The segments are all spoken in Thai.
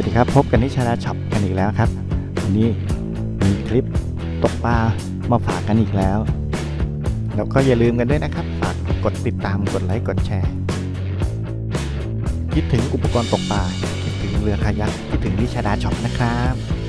วัสดีครับ พบกันที่ชาดาช็อปกันอีกแล้วครับ วันนี้มีคลิปตกปลามาฝากกันอีกแล้ว แล้วก็อย่าลืมกันด้วยนะครับ ฝากกดติดตามกดไลค์กดแชร์คิดถึงอุปกรณ์ตกปลาคิดถึงเรือคายักคิดถึงที่ชาดาช็อปนะครับ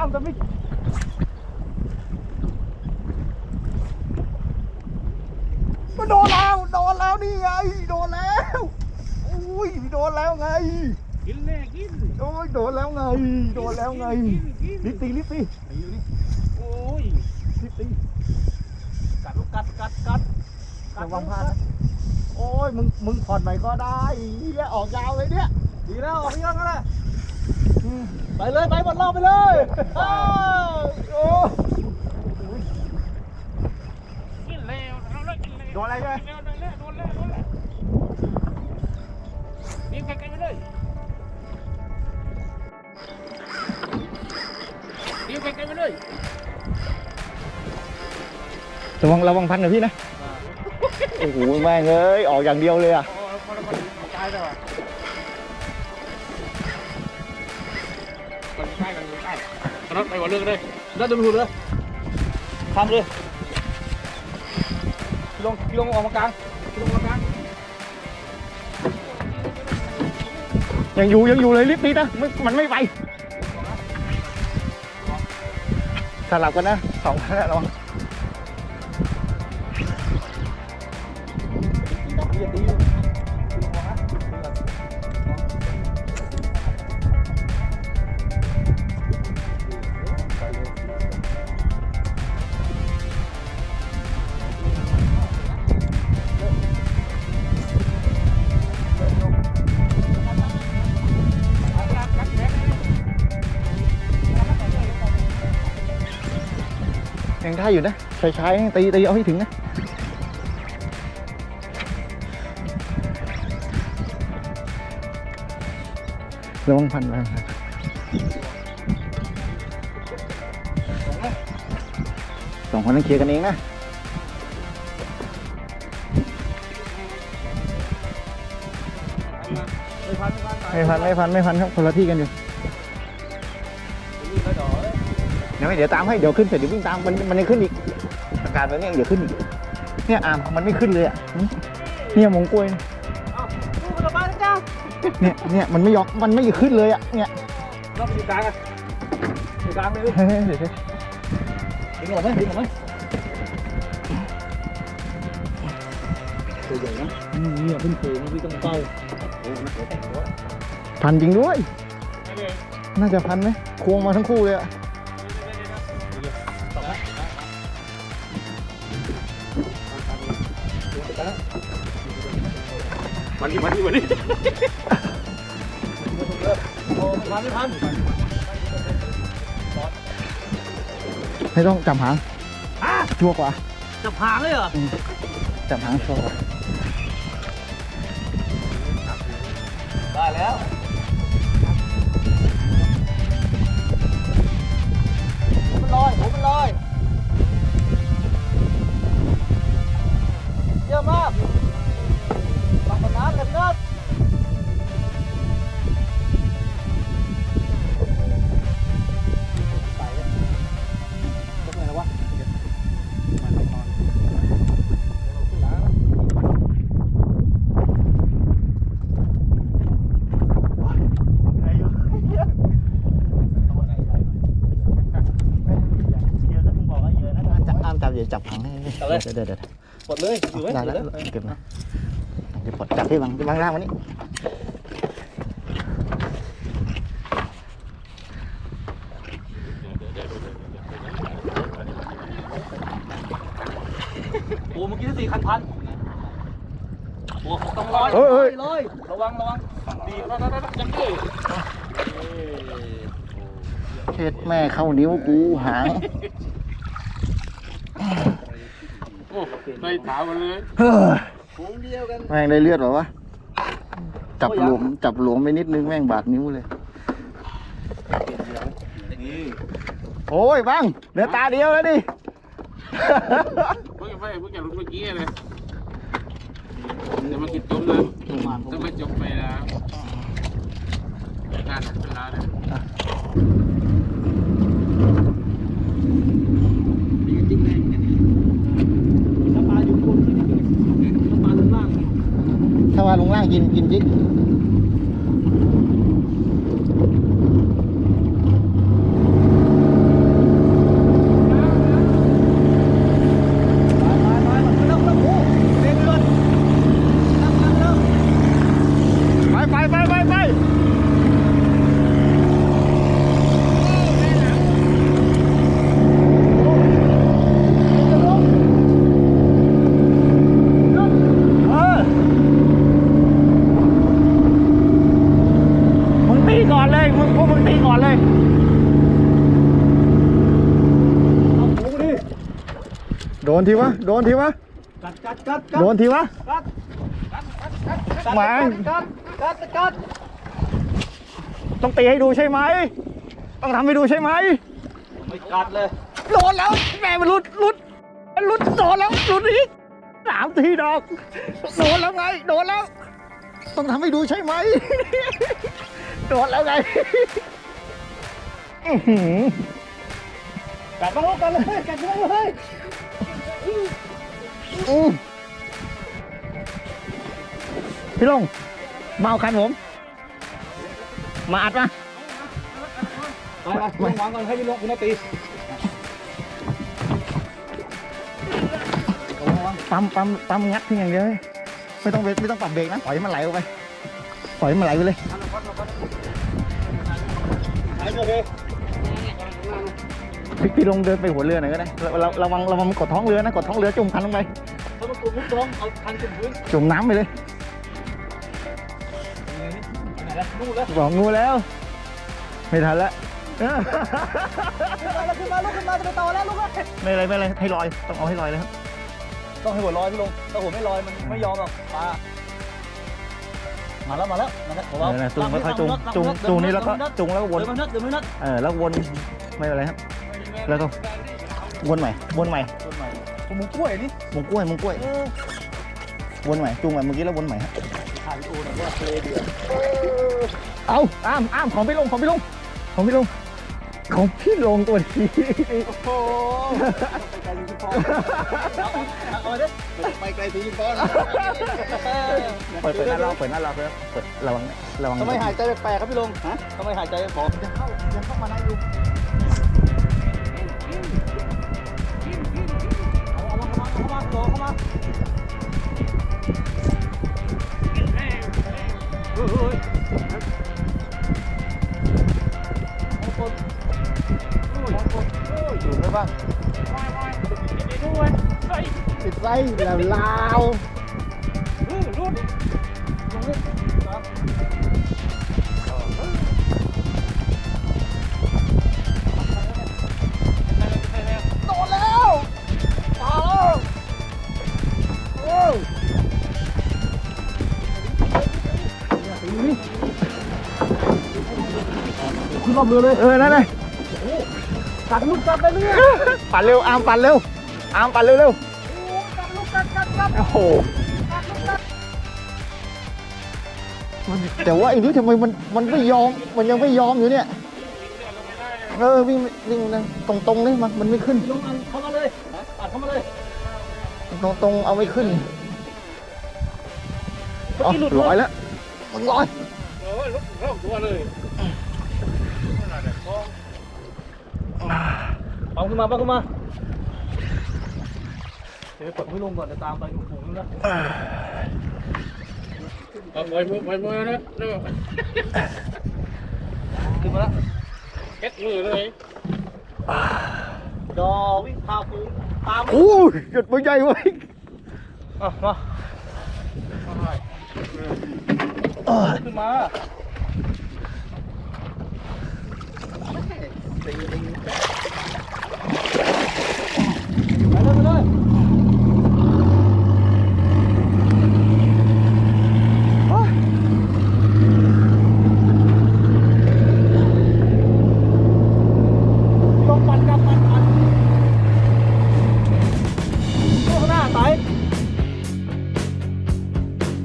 ดิตามแต่ไม่มันโดนแล้วโดนแล้วนี่ไงโดนแล้วอุ้ยโดนแล้วไงกินแน่กินโอ้ยโดนแล้วไงโดนแล้วไงกินรีบตีรีบตีโอ้ยรีบตีกัดลูกกัดกัดกัดระวังพลาดนะโอ้ยมึงมึงผ่อนใหม่ก็ได้เหี้ยออกยาวเลยเนี่ย ดีแล้วออกเยอะกันเลย ไปเลยไปหมดรอบไปเลยอ้าวโอ้กินแล้วเราเลิกกินแล้วโดนอะไรไหมโดนแล้วโดนแล้วโดนแล้วรีบไกลๆไปเลยรีบไกลๆไปเลยระวังระวังพันกับพี่นะ โอ้โหแม่งเอ้ยออกอย่างเดียวเลยอะโอ้ยคนละคนตายแล้วอะ รถไปวันเรื่องเลยรถเดินไปหัวเลยทำเลยลงลงออกมากลางลงมากลางยังอยู่ยังอยู่เลยรีบตีนะไม่มันไม่ไปสลับกันนะสองคันระวั ได้อยู่นะใช้ใช้ๆตีตีเอาให้ถึงนะระวังพันระวังพันสองคนนั้นเคลียร์กันเองนะไม่พันไม่พันไม่พันครับคนละที่กันอยู่ ดี๋ยวไม่เดี๋ยวตามให้เดี๋ยวขึ้นเสร็จเดี๋ยววิ่งตามมันมันยังขึ้นอีกอาการแบบนี้ยังเดี๋ยวขึ้นอีกเนี่ยอามมันไม่ขึ้นเลยอะหึเนี่ยมงกล้วยเนี่ยสู้กันต่อไปนะจ้าเนี่ยเนี่ยมันไม่ยอกมันไม่ขึ้นเลยอะเนี่ยรอบอยู่กลางอะอยู่กลางเลยเฮ้ยเดี๋ยวเดี๋ยวดึงออกไหมดึงออกไหมตัวใหญ่นะนี่เพิ่งเคยนะพี่ต้องเป้าโอ้โหนะเดี๋ยวแต่งตัวพันจริงด้วย น่าจะพันไหมควงมาทั้งคู่เลยอะ มาดิมาดิมาดิโอ้พันไม่พันไม่ต้องจับหางชัวร์กว่าจะพางเลยเหรอ จับหางชัวร์กว่าี๋ยวจับหางให้เอาเลยดี๋ยวเดี๋ยวเหปลดเลยอยู่ไว้เก็บมาเดี๋ยวปลดจับที่บางที่บางล่างวันนี้โอ้เมื่อกี้สี่คันพันโอ้ต้องลอยลอยระวังระวังดีแล้วแล้ยังดื้เช็แม่เข้านิ้วกูหาง โอ้ได้ถามมาเลยเฮ้ยฝูงเดียวกันแม่งได้เลือดเหรอวะ จับหลวมจับหลวมไปนิดนึงแม่งบาดนิ้วเลยโอ้ยบังเหลือตาเดียวแล้วดิ เพิ่งไปเพิ่งจะรู้เมื่อกี้เลยจะมากินจมเลยจะไม่จมไปแล้วการเวลาเนี่ยจริงแรงเนี่ยถ้าปลาอยู่บนที่นี่ถ้าปลาลงล่าง ถ้าว่าลงล่างกินกินจิก ไปไปไปไปไปเออมึงตีก่อนเลย มึงพวกมึงตีก่อนเลย โดนทีวะ โดนทีวะ กัดกัดกัดกัดโดนทีวะ กัดแม่งกัดกัดกัดต้องตีให้ดูใช่ไหม ต้องทำให้ดูใช่ไหม ไม่กัดเลย โดนแล้วแม่มันหลุดหลุดมันหลุดโดนแล้วหลุดอีกสามทีดอก โดนแล้วไง โดนแล้ว ต้องทำให้ดูใช่ไหม โดนแล้วไงอื้อหือ กัดมาลูกกันเลยกัดมาเลยอื้อ พี่ลงมาเอาคันผม มาอัดมาไปไปลงวางก่อนให้พี่ลงคุณนาตีปั๊มปั๊มปั๊มงัดเพียงอย่างเดียวเว้ยไม่ต้องเบรกไม่ต้องปรับเบรกนะปล่อยให้มันไหลออกไป ปล่อยให้มันไหลไปเลยหายโอเค พี่พี่ลงเดินไปหัวเรือหน่อยก็ได้ระระระวังระวังมันกดท้องเรือนะกดท้องเรือจุ่มคันลงไปถ้ามันกดมุกตรงเอาคันขึ้นพื้นจุ่มน้ำไปเลยไหนละนู่นแล้วบอกงูแล้ว ไม่ทันละเออขึ้นมาลูกขึ้นมาจะไปต่อแล้วลูกไม่เป็นไรไม่เป็นไรให้ลอยต้องเอาให้ลอยเลยครับ ต้องให้หัวลอยพี่ลงถ้าหัวไม่ลอยมันไม่ยอมหรอกปลามาแล้วมาแล้วมาแล้วผมเอเอาอนะจุ่มค่อยๆจุ่มจุ่มจุ่มนี่แล้วก็จุ่มแล้วก็วนเดินมานัดเดินมานัด เออแล้ววนไม่เป็นไรครับ แล้วก็วนใหม่วนใหม่ต้นใหม่ผมมุกกล้วยนี่มุงกล้วยมุงกล้วยเออวนใหม่จุ่มใหม่เมื่อกี้แล้ววนใหม่ฮะถ่ายวิดีโอหน่อยว่าทะเลเดือดเอาอ้ามอ้ามของพี่ลงของพี่ลงของพี่ลงของพี่ลงตัวนี้โอ้โหไปไกลถึงพอเอาไปดิไปไกลถึงพอเปิดเปิดหน้าเราเปิดหน้าเราเปิดเปิดระวังระวังทำไมหายใจแปลกๆครับพี่ลงฮะทำไมหายใจผอมยังเข้ายังเข้ามาในอยู่ เข้ามาเข้ามาเข้ามาเข้ามาเฮ้ยเฮ้ยเอาคนเอาคนโอ้ยอยู่ได้บ้างติดไส้แล้วลาวรุดลงนี่ครั อบเรือเลยเออนั่นเลยกัดลูกกัดไปเนี่ยปั่นเร็วอามปั่นเร็วอามปั่นเร็วเร็วกัดลูกกัดกัดกัดโอ้โหมันแต่ว่าไอ้นี่ทำไมมันมันไม่ยอมมันยังไม่ยอมอยู่เนี่ยเออวิ่งวิ่งนะตรงตรงๆเลยมันมันไม่ขึ้นลงอันเข้ามาเลยปัดเข้ามาเลยตรงตรงๆเอาไม่ขึ้นอ๋อลอยแล้วมึงลอยเออลุกเริ่มตัวเลย เอาขึ้นมาปัดขึ้นมา เดี๋ยวกดให้ลงก่อนเดี๋ยวตามไปถูกๆนะเอาปล่อยมือปล่อยมือนะเร็วขึ้นมาแล้วเก็ตมือเลยดอวิ่งพาฟูงตามโอ้ยหยุดมือใหญ่เว้ยอะมาเอาหน่อยขึ้นมาไปเลยไปเลยโอ้ยต้องปั่นกลับปั่นปั่นข้างหน้าไต่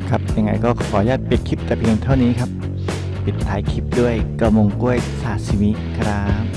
ครับยังไงก็ขออนุญาตปิดคลิปแต่เพียงเท่านี้ครับ ปิดท้ายคลิปด้วยกระมงกล้วยซาซิมิครับ